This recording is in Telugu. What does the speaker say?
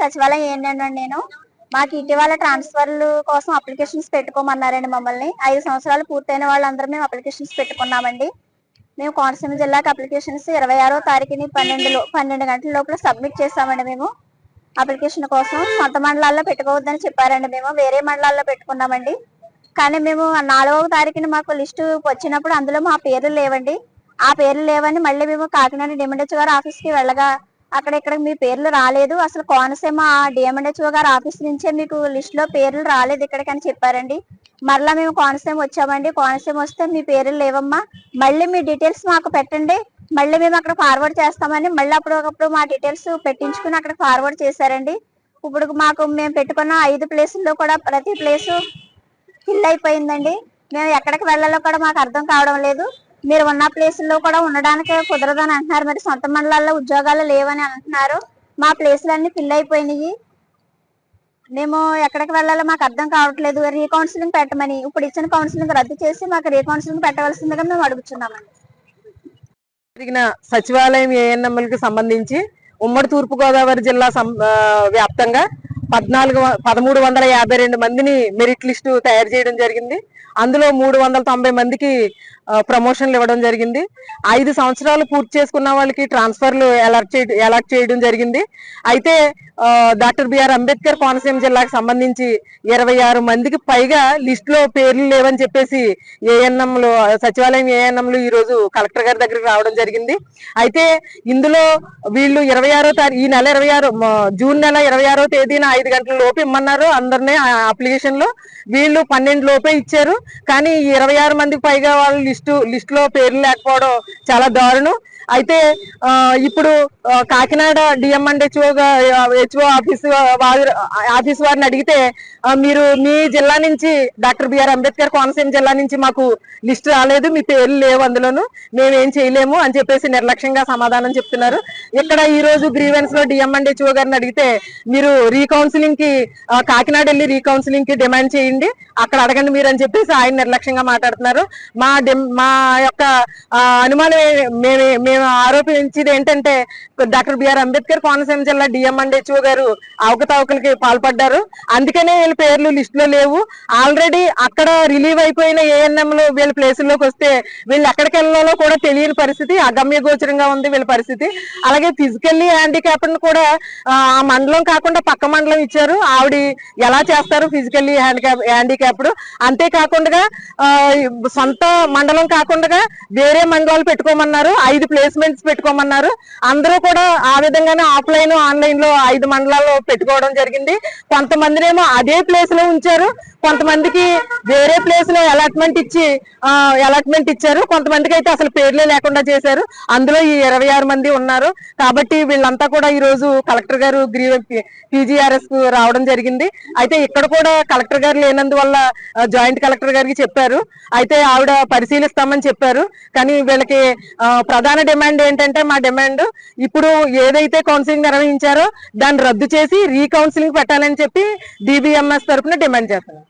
సచివాలయం ఏంటంటే నేను. మాకు ఇటీవల ట్రాన్స్ఫర్లు కోసం అప్లికేషన్స్ పెట్టుకోమన్నారండి మమ్మల్ని. ఐదు సంవత్సరాలు పూర్తయిన వాళ్ళందరూ మేము అప్లికేషన్స్ పెట్టుకున్నామండి. మేము కోనసీమ జిల్లాకి అప్లికేషన్స్ ఇరవై ఆరో తారీఖుని పన్నెండులో పన్నెండు గంటల లోపల సబ్మిట్ చేసామండి మేము. అప్లికేషన్ కోసం సొంత మండలాల్లో పెట్టుకోవద్దని చెప్పారండి మేము. వేరే మండలాల్లో పెట్టుకున్నామండి. కానీ మేము నాలుగవ తారీఖున మాకు లిస్టు వచ్చినప్పుడు అందులో మా పేర్లు లేవండి. ఆ పేర్లు లేవని మళ్ళీ మేము కాకినాడ డిఎండ్హెచ్ గారు ఆఫీస్కి వెళ్ళగా అక్కడ ఇక్కడ మీ పేర్లు రాలేదు. అసలు కోనసీమ డిఎండ్హెచ్ఓ గారు ఆఫీస్ నుంచే మీకు లిస్ట్లో పేర్లు రాలేదు ఇక్కడికి అని చెప్పారండి. మరలా మేము కోనసీమ వచ్చామండి. కోనసీమ వస్తే మీ పేర్లు లేవమ్మా. మళ్ళీ మీ డీటెయిల్స్ మాకు పెట్టండి. మళ్ళీ మేము అక్కడ ఫార్వర్డ్ చేస్తామని మళ్ళీ అప్పటికప్పుడు మా డీటెయిల్స్ పెట్టించుకుని అక్కడ ఫార్వర్డ్ చేశారండి. ఇప్పుడు మాకు మేము పెట్టుకున్న ఐదు ప్లేసుల్లో కూడా ప్రతి ప్లేసు ఫిల్ అయిపోయిందండి. మేము ఎక్కడికి వెళ్ళాలో కూడా మాకు అర్థం కావడం లేదు. మీరు ఉన్న ప్లేసుల్లో కూడా ఉండడానికి కుదరదని అంటున్నారు. మరి సొంత మండలాల్లో ఉద్యోగాలు లేవని అంటున్నారు. మా ప్లేసులన్నీ ఫిల్ అయిపోయినాయి. మేము ఎక్కడికి వెళ్ళాలో మాకు అర్థం కావట్లేదు. రీకౌన్సిలింగ్ పెట్టమని ఇప్పుడు ఇచ్చిన కౌన్సిలింగ్ రద్దు చేసి మాకు రీకౌన్సిలింగ్ పెట్టవలసిందిగా మేము అడుగుతున్నామండి జరిగిన సచివాలయం ఏఎన్ఎంఎల్కి సంబంధించి ఉమ్మడి తూర్పుగోదావరి జిల్లా సం- వ్యాప్తంగా పద్నాలుగు పదమూడు వందల యాభై రెండు మందిని మెరిట్ లిస్టు తయారు చేయడం జరిగింది. అందులో మూడు వందల తొంభై మందికి ప్రమోషన్లు ఇవ్వడం జరిగింది. ఐదు సంవత్సరాలు పూర్తి చేసుకున్న వాళ్ళకి ట్రాన్స్ఫర్లు అలాట్ చే అలాట్ చేయడం జరిగింది. అయితే డాక్టర్ బిఆర్ అంబేద్కర్ కోనసీమ జిల్లాకు సంబంధించి ఇరవై ఆరు మందికి పైగా లిస్ట్లో పేర్లు లేవని చెప్పేసి ఏఎన్ఎంలు సచివాలయం ఏఎన్ఎంలు ఈ రోజు కలెక్టర్ గారి దగ్గరికి రావడం జరిగింది. అయితే ఇందులో వీళ్ళు ఇరవై ఆరో ఈ నెల ఇరవై ఆరు జూన్ నెల ఇరవై ఆరో తేదీన ఐదు గంటల లోపు ఇమ్మన్నారు. అందరినీ ఆ అప్లికేషన్లో వీళ్ళు పన్నెండు లోపే ఇచ్చారు. కానీ ఇరవై ఆరు మందికి పైగా వాళ్ళ లిస్టు లిస్ట్లో పేర్లు లేకపోవడం చాలా దారుణం. అయితే ఆ, ఇప్పుడు Kakinada DM and HO HO office వారు ఆఫీస్ వారిని అడిగితే మీరు మీ జిల్లా నుంచి డాక్టర్ బిఆర్ అంబేద్కర్ కోనసీమ జిల్లా నుంచి మాకు లిస్ట్ రాలేదు మీ పేర్లు లేవు అందులోను మేమేం చేయలేము అని చెప్పేసి నిర్లక్ష్యంగా సమాధానం చెప్తున్నారు. ఇక్కడ ఈ రోజు గ్రీవెన్స్లో డిఎం అండ్ హెచ్ఓ గారిని అడిగితే మీరు రీకౌన్సిలింగ్కి కాకినాడ వెళ్ళి రీకౌన్సిలింగ్కి డిమాండ్ చేయండి అక్కడ అడగండి మీరు అని చెప్పేసి ఆయన నిర్లక్ష్యంగా మాట్లాడుతున్నారు. మా మా యొక్క అనుమానం మేమే మేము మేము ఆరోపించేది ఏంటంటే డాక్టర్ బిఆర్ అంబేద్కర్ కోనసీమ జిల్లా డిఎం అండ్ హెచ్ఓ గారు అవకతవకలకి పాల్పడ్డారు. అందుకనే వీళ్ళ పేర్లు లిస్ట్లో లేవు. ఆల్రెడీ అక్కడ రిలీవ్ అయిపోయిన ఏఎన్ఎం లో వీళ్ళ ప్లేసుల్లోకి వస్తే వీళ్ళు ఎక్కడికి వెళ్ళాలో కూడా తెలియని పరిస్థితి అగమ్య గోచరంగా ఉంది వీళ్ళ పరిస్థితి. అలాగే ఫిజికల్లీ హ్యాండిక్యాప్ కూడా ఆ మండలం కాకుండా పక్క మండలం ఇచ్చారు. ఆవిడ ఎలా చేస్తారు ఫిజికల్లీ హ్యాండిక్యాప్ హ్యాండిక్యాప్డ్? అంతేకాకుండా సొంత మండలం కాకుండా వేరే మండలాలు పెట్టుకోమన్నారు. ఐదు ప్లేస్మెంట్స్ పెట్టుకోమన్నారు. అందరూ కూడా ఆ విధంగానే ఆఫ్లైన్ ఆన్లైన్లో ఐదు మండలాల్లో పెట్టుకోవడం జరిగింది. కొంతమందినేమో అదే ప్లేస్లో ఉంచారు. కొంతమందికి వేరే ప్లేస్లో అలాట్మెంట్ ఇచ్చి అలాట్మెంట్ ఇచ్చారు. కొంతమందికి అయితే అసలు పేర్లే లేకుండా చేశారు. అందులో ఈ ఇరవై ఆరు మంది ఉన్నారు. కాబట్టి వీళ్ళంతా కూడా ఈ రోజు కలెక్టర్ గారు గ్రీవ పీజీఆర్ఎస్కు రావడం జరిగింది. అయితే ఇక్కడ కూడా కలెక్టర్ గారు లేనందువల్ల జాయింట్ కలెక్టర్ గారికి చెప్పారు. అయితే ఆవిడ పరిశీలిస్తామని చెప్పారు. కానీ వీళ్ళకి ప్రధాన డిమాండ్ ఏంటంటే మా డిమాండ్ ఇప్పుడు ఏదైతే కౌన్సిలింగ్ నిర్వహించారో దాన్ని రద్దు చేసి రీకౌన్సిలింగ్ పెట్టాలని చెప్పి డిబిఎంఎస్ తరఫున డిమాండ్ చేస్తున్నాం